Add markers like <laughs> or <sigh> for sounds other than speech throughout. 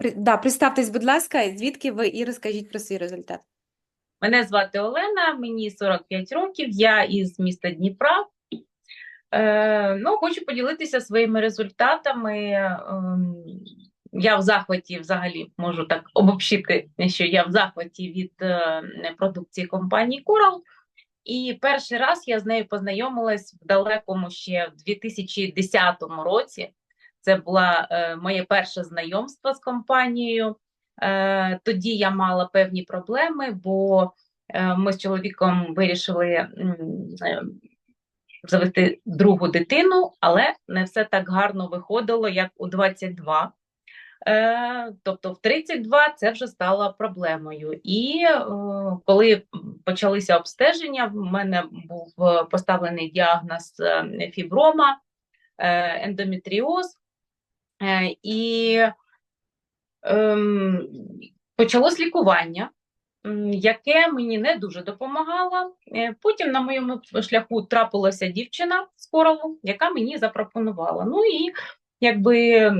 При- Да, представтесь, будь ласка, звідки ви і розкажіть про свій результат. Мене звати Олена, мені 45 років, я із міста Дніпра. Е, ну, хочу поділитися своїми результатами. Ем, я в захваті взагалі можу так обобщити, що я в захваті від е, продукції компанії Coral. І перший раз я з нею познайомилась в далекому ще в 2010 році. Це було е, моє перше знайомство з компанією. Е, тоді я мала певні проблеми, бо е, ми з чоловіком вирішили завести другу дитину, але не все так гарно виходило, як у 22. Е, тобто в 32 це вже стало проблемою. І коли почалися обстеження, в мене був поставлений діагноз фіброма, ендометріоз, і ем, почалось лікування, яке мені не дуже допомагало. Е, Потім на моєму шляху трапилася дівчина з Коралу, яка мені запропонувала. Ну і якби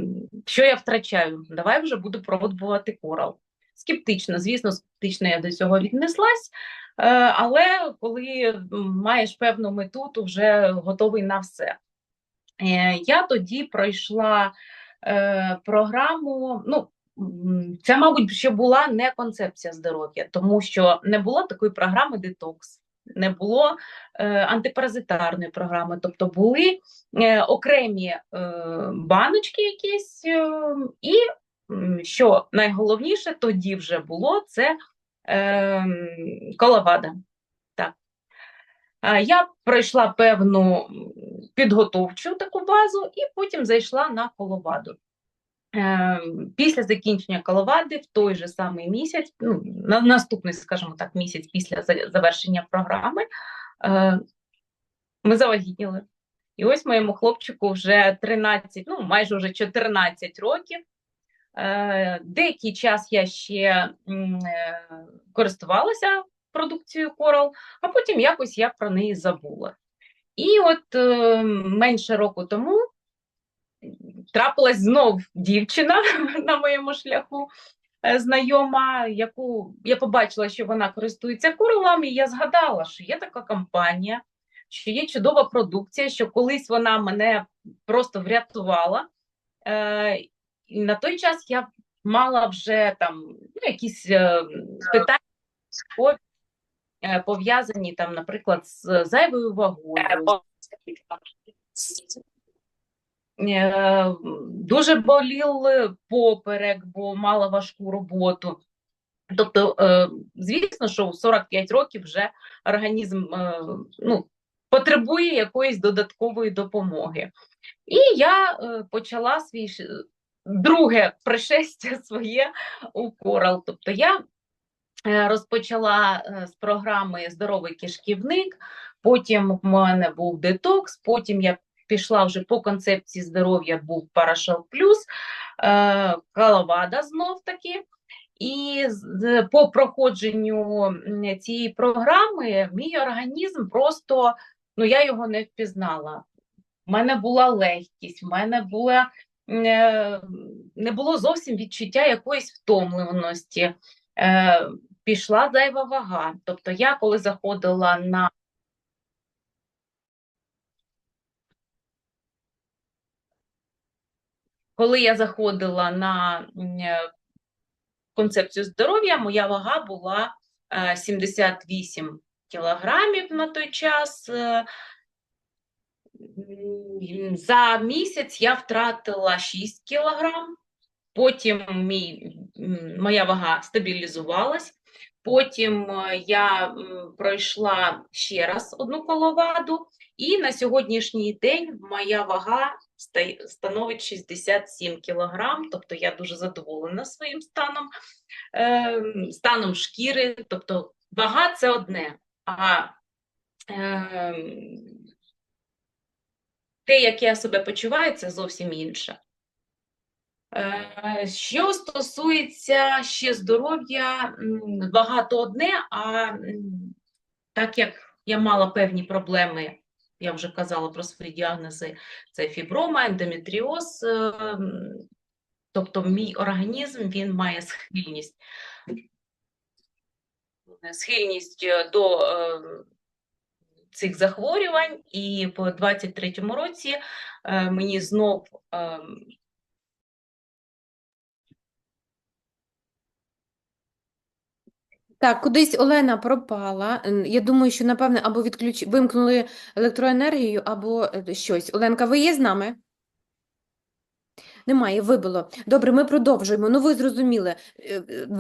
що я втрачаю? Давай вже буду пробувати корал. Скептично, звісно, скептично я до цього віднеслась, е, але коли маєш певну мету, то вже готовий на все. Е, Я тоді пройшла е, програму. Ну, це, мабуть, ще була не концепція здоров'я, тому що не було такої програми детокс, не було е, антипаразитарної програми, тобто були е, окремі е, баночки якісь, е, і що найголовніше тоді вже було це е, коловада. Так. Е, Я пройшла певну підготовчу таку базу і потім зайшла на коловаду. Е, Після закінчення коловади в той же самий місяць, ну, на наступний, скажімо так, місяць після завершення програми, е, ми завагітніли. І ось моєму хлопчику вже 13, ну майже вже 14 років. Е, Деякий час я ще е, користувалася продукцією Coral, а потім якось я про неї забула. І от е, менше року тому трапилась знов дівчина <laughs> на моєму шляху, е, знайома, яку я побачила, що вона користується курилами, і я згадала, що є така компанія, що є чудова продукція, що колись вона мене просто врятувала. Е, і на той час я мала вже там ну, якісь е, питання пов'язані там, наприклад, з зайвою вагою, Е, Дуже болів поперек, бо мала важку роботу. Тобто, е, звісно, що у 45 років вже організм е, ну, потребує якоїсь додаткової допомоги. І я е, почала свій друге пришестя <laughs> своє у Корал. Тобто я е, розпочала е, з програми Здоровий кишківник, потім в мене був детокс, потім я пішла вже по концепції здоров'я, був Парашел Плюс, е, Калавада знов таки. І по проходженню цієї програми мій організм просто, ну я його не впізнала. У мене була легкість, в мене була, е, не було зовсім відчуття якоїсь втомленості, е, пішла зайва вага. Тобто я коли заходила на коли я заходила на е, концепцію здоров'я, моя вага була е, 78 кілограмів на той час. Е, За місяць я втратила 6 кілограм, потім мій, моя вага стабілізувалась, потім е, я пройшла ще раз одну коловаду, і на сьогоднішній день моя вага становить 67 кілограм, тобто я дуже задоволена своїм станом, ем, станом шкіри, тобто вага це одне, а ем, те, як я себе почуваю, це зовсім інше. Е, Що стосується ще здоров'я, багато одне, а так як я мала певні проблеми, я вже казала про свої діагнози, це фіброма, ендометріоз, е, Тобто мій організм він має схильність, схильність е, до цих захворювань, і в 23-му році мені знов Так, кудись Олена пропала. Я думаю, що, напевне, або відключ... вимкнули електроенергію, або е, щось. Оленка, ви є з нами? Немає, вибило. Добре, ми продовжуємо. Ну, ви зрозуміли. Е,